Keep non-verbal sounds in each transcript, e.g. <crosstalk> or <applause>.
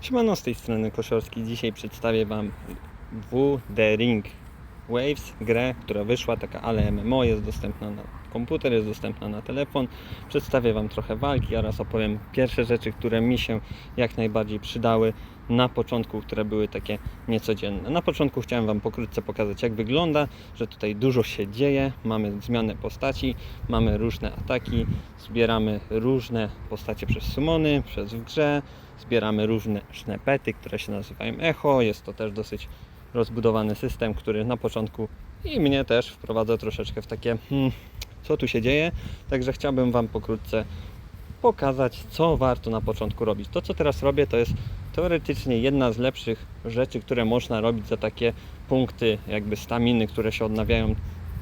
Siemano, z tej strony Koszorski. Dzisiaj przedstawię Wam W The Ring Waves, grę, która wyszła, taka ale MMO, jest dostępna na komputer, jest dostępna na telefon. Przedstawię Wam trochę walki oraz opowiem pierwsze rzeczy, które mi się jak najbardziej przydały na początku, które były takie niecodzienne. Na początku chciałem Wam pokrótce pokazać, jak wygląda, że tutaj dużo się dzieje, mamy zmianę postaci, mamy różne ataki, zbieramy różne postacie przez sumony, przez w grze, zbieramy różne sznepety, które się nazywają echo. Jest to też dosyć rozbudowany system, który na początku i mnie też wprowadza troszeczkę w takie hmm, co tu się dzieje. Także chciałbym Wam pokrótce pokazać, co warto na początku robić. To, co teraz robię, to jest teoretycznie jedna z lepszych rzeczy, które można robić za takie punkty jakby staminy, które się odnawiają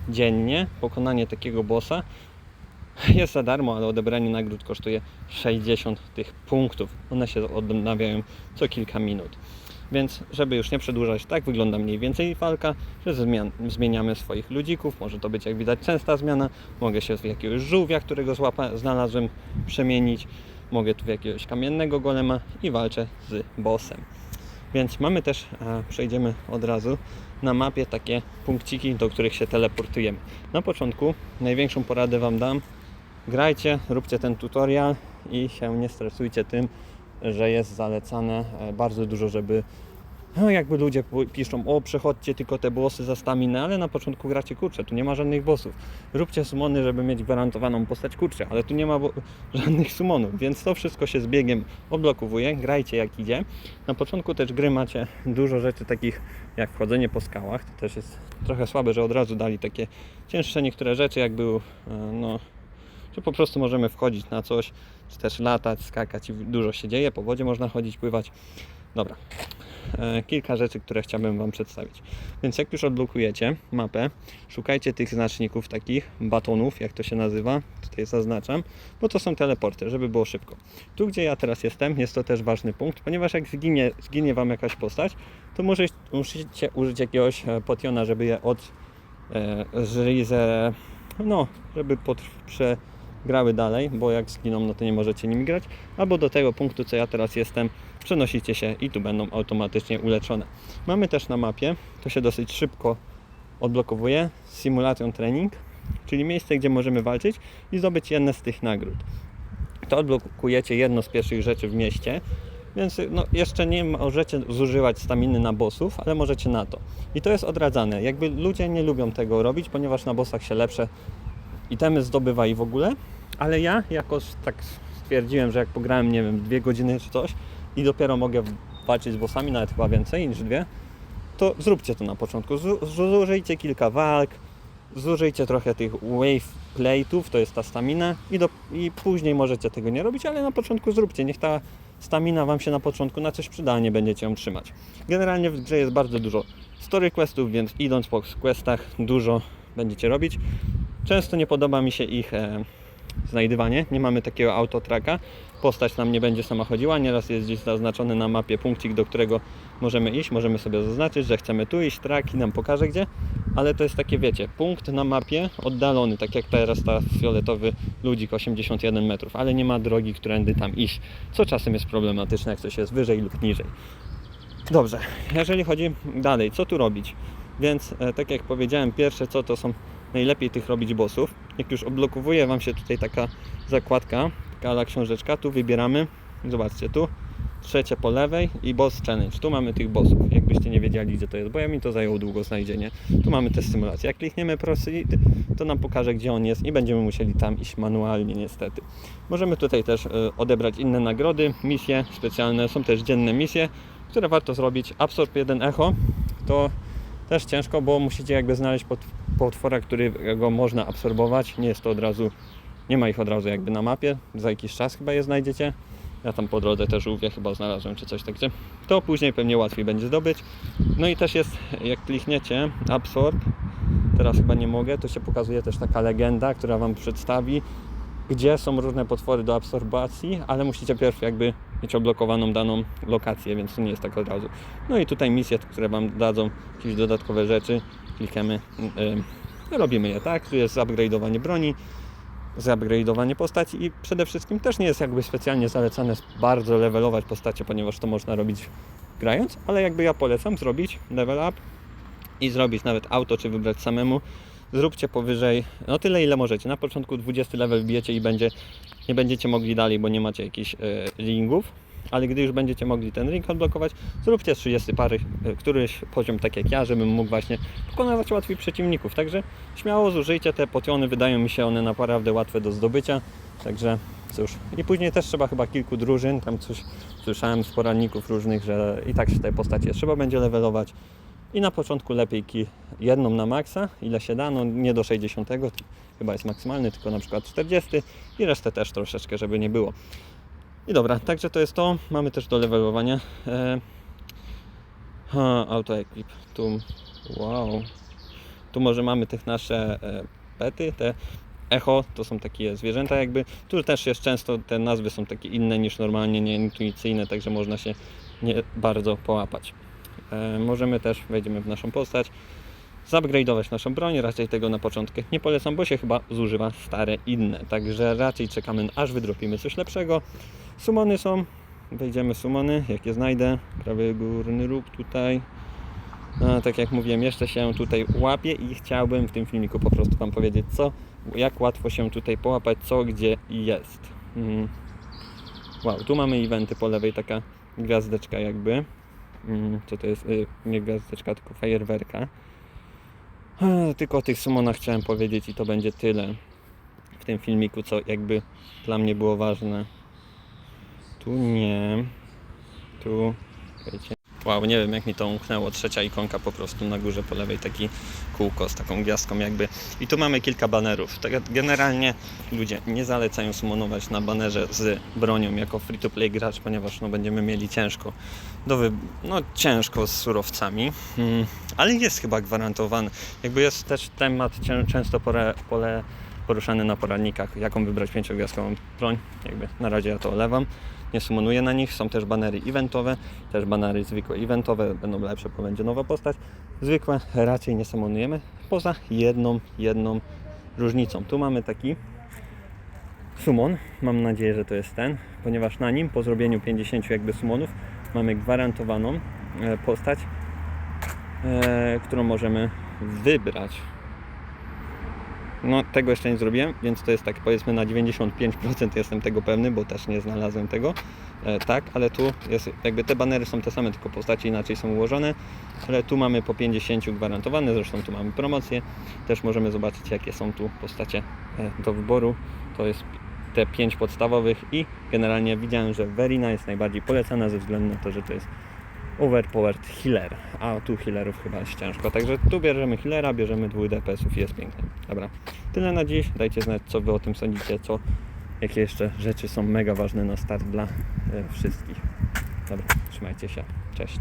dziennie. Pokonanie takiego bossa jest za darmo, ale odebranie nagród kosztuje 60 tych punktów. One się odnawiają co kilka minut. Więc, żeby już nie przedłużać, tak wygląda mniej więcej walka, że zmieniamy swoich ludzików. Może to być, jak widać, częsta zmiana. Mogę się w jakiegoś żółwia, którego złapa, znalazłem, przemienić. Mogę tu w jakiegoś kamiennego golema i walczę z bossem. Więc mamy też, e, przejdziemy od razu na mapie takie punkciki, do których się teleportujemy. Na początku największą poradę Wam dam. Grajcie, róbcie ten tutorial i się nie stresujcie tym, że jest zalecane e, bardzo dużo, żeby no jakby ludzie piszą, o przechodźcie tylko te bossy za staminę, ale na początku gracie kurczę, tu nie ma żadnych bossów. Róbcie sumony, żeby mieć gwarantowaną postać kurczę, ale tu nie ma <laughs> żadnych sumonów, więc to wszystko się z biegiem odblokowuje, grajcie jak idzie. Na początku też gry macie dużo rzeczy takich jak wchodzenie po skałach, to też jest trochę słabe, że od razu dali takie cięższe niektóre rzeczy, jak był, e, no, że po prostu możemy wchodzić na coś, czy też latać, skakać i dużo się dzieje, po wodzie można chodzić, pływać. Dobra, e, kilka rzeczy, które chciałbym Wam przedstawić. Więc jak już odblokujecie mapę, szukajcie tych znaczników, takich batonów, jak to się nazywa, tutaj zaznaczam, bo to są teleporty, żeby było szybko. Tu, gdzie ja teraz jestem, jest to też ważny punkt, ponieważ jak zginie, zginie Wam jakaś postać, to może, musicie użyć jakiegoś e, potiona, żeby je od e, no, żeby pod, przegrały dalej, bo jak zginą, no to nie możecie nimi grać, albo do tego punktu, co ja teraz jestem, przenosicie się i tu będą automatycznie uleczone. Mamy też na mapie, to się dosyć szybko odblokowuje, Simulation Training, czyli miejsce, gdzie możemy walczyć i zdobyć jedne z tych nagród. To odblokujecie jedno z pierwszych rzeczy w mieście, więc no, jeszcze nie możecie zużywać staminy na bossów, ale możecie na to. I to jest odradzane. Jakby ludzie nie lubią tego robić, ponieważ na bossach się lepsze itemy zdobywa i w ogóle, ale ja jakoś tak stwierdziłem, że jak pograłem, nie wiem, dwie godziny czy coś i dopiero mogę walczyć z bossami, nawet chyba więcej niż dwie, to zróbcie to na początku. Zu- Zużyjcie kilka walk, zużyjcie trochę tych wave plate'ów, to jest ta stamina i, do, i później możecie tego nie robić, ale na początku zróbcie. Niech ta stamina Wam się na początku na coś przyda, nie będziecie ją trzymać. Generalnie w grze jest bardzo dużo story questów, więc idąc po questach dużo będziecie robić. Często nie podoba mi się ich e, znajdywanie. Nie mamy takiego autotraka. Postać nam nie będzie sama chodziła. Nieraz jest gdzieś zaznaczony na mapie punkcik, do którego możemy iść. Możemy sobie zaznaczyć, że chcemy tu iść, track i nam pokaże gdzie. Ale to jest takie, wiecie, punkt na mapie oddalony, tak jak teraz ta fioletowy ludzik 81 metrów, ale nie ma drogi, którędy tam iść. Co czasem jest problematyczne, jak coś jest wyżej lub niżej. Dobrze, jeżeli chodzi dalej, co tu robić? Więc e, tak jak powiedziałem, pierwsze co to są najlepiej tych robić bossów. Jak już odblokowuje Wam się tutaj taka zakładka, taka książeczka, tu wybieramy, zobaczcie tu, trzecie po lewej i boss challenge. Tu mamy tych bossów, jakbyście nie wiedzieli gdzie to jest, bo ja mi to zajęło długo znajdzienie. Tu mamy te stymulacje. Jak klikniemy proceed, to nam pokaże gdzie on jest i będziemy musieli tam iść manualnie niestety. Możemy tutaj też e, odebrać inne nagrody, misje specjalne, są też dzienne misje, które warto zrobić. Absorb 1 Echo to też ciężko, bo musicie jakby znaleźć pot- potwora, którego można absorbować. Nie jest to od razu, nie ma ich od razu jakby na mapie. Za jakiś czas chyba je znajdziecie. Ja tam po drodze też żółwie chyba znalazłem czy coś takiego. To później pewnie łatwiej będzie zdobyć. No i też jest, jak klikniecie absorb, teraz chyba nie mogę, to się pokazuje też taka legenda, która Wam przedstawi, gdzie są różne potwory do absorbacji, ale musicie pierw jakby mieć odblokowaną daną lokację, więc to nie jest tak od razu. No i tutaj misje, które Wam dadzą jakieś dodatkowe rzeczy, klikamy, yy, robimy je, tak? Tu jest upgrade'owanie broni, zupgrade'owanie postaci i przede wszystkim też nie jest jakby specjalnie zalecane bardzo levelować postacie, ponieważ to można robić grając, ale jakby ja polecam zrobić level up i zrobić nawet auto, czy wybrać samemu. Zróbcie powyżej, no tyle ile możecie. Na początku 20 level wbijecie i będzie, nie będziecie mogli dalej, bo nie macie jakichś e, ringów, ale gdy już będziecie mogli ten ring odblokować, zróbcie 30 pary, e, któryś poziom tak jak ja, żebym mógł właśnie pokonywać łatwiej przeciwników. Także śmiało zużyjcie te potiony, wydają mi się one naprawdę łatwe do zdobycia. Także cóż, i później też trzeba chyba kilku drużyn, tam coś słyszałem z poradników różnych, że i tak się tej postaci trzeba będzie levelować. I na początku lepiej jedną na maksa, ile się da, no nie do 60, chyba jest maksymalny, tylko na przykład 40 i resztę też troszeczkę, żeby nie było. I dobra, także to jest to. Mamy też do levelowania. E... Auto equip. Tu, wow. Tu może mamy tych nasze e, pety, te echo, to są takie zwierzęta jakby. Tu też jest często, te nazwy są takie inne niż normalnie, nieintuicyjne, także można się nie bardzo połapać. E, możemy też, wejdziemy w naszą postać, zupgrade'ować naszą broń, raczej tego na początku nie polecam, bo się chyba zużywa stare inne, także raczej czekamy aż wydropimy coś lepszego. Sumony są, wejdziemy sumony, jak je znajdę, prawy górny róg tutaj. No, tak jak mówiłem, jeszcze się tutaj łapię i chciałbym w tym filmiku po prostu Wam powiedzieć, co, jak łatwo się tutaj połapać, co gdzie jest. Mm. Wow, tu mamy eventy po lewej, taka gwiazdeczka jakby. Mm, co to jest? Y, Nie gwiazdeczka, tylko fajerwerka. E, Tylko o tych summonach chciałem powiedzieć i to będzie tyle w tym filmiku, co jakby dla mnie było ważne. Tu nie. Tu. Wiecie. Wow, nie wiem jak mi to umknęło. Trzecia ikonka po prostu na górze po lewej, taki kółko z taką gwiazdką jakby. I tu mamy kilka banerów. Tak generalnie ludzie nie zalecają summonować na banerze z bronią jako free to play gracz, ponieważ no, będziemy mieli ciężko do wy... no ciężko z surowcami. Mm, ale jest chyba gwarantowany. Jakby jest też temat często pore... pole poruszany na poradnikach, jaką wybrać pięciogwiazdkową broń. Jakby na razie ja to olewam. Nie summonuję na nich. Są też banery eventowe, też banery zwykłe eventowe, będą lepsze, bo będzie nowa postać. Zwykłe raczej nie summonujemy, poza jedną, jedną różnicą. Tu mamy taki summon, mam nadzieję, że to jest ten, ponieważ na nim po zrobieniu 50 jakby summonów mamy gwarantowaną e, postać, e, którą możemy wybrać. No, tego jeszcze nie zrobiłem, więc to jest tak powiedzmy na 95% jestem tego pewny, bo też nie znalazłem tego. E, tak, ale tu jest, jakby te banery są te same, tylko postacie inaczej są ułożone, ale tu mamy po 50 gwarantowane, zresztą tu mamy promocję. Też możemy zobaczyć, jakie są tu postacie e, do wyboru. To jest te 5 podstawowych i generalnie widziałem, że Verina jest najbardziej polecana ze względu na to, że to jest overpowered healer, a tu healerów chyba jest ciężko, także tu bierzemy healera, bierzemy dwóch DPS-ów i jest pięknie. Dobra, tyle na dziś, dajcie znać co Wy o tym sądzicie, co, jakie jeszcze rzeczy są mega ważne na start dla e, wszystkich. Dobra, trzymajcie się, cześć.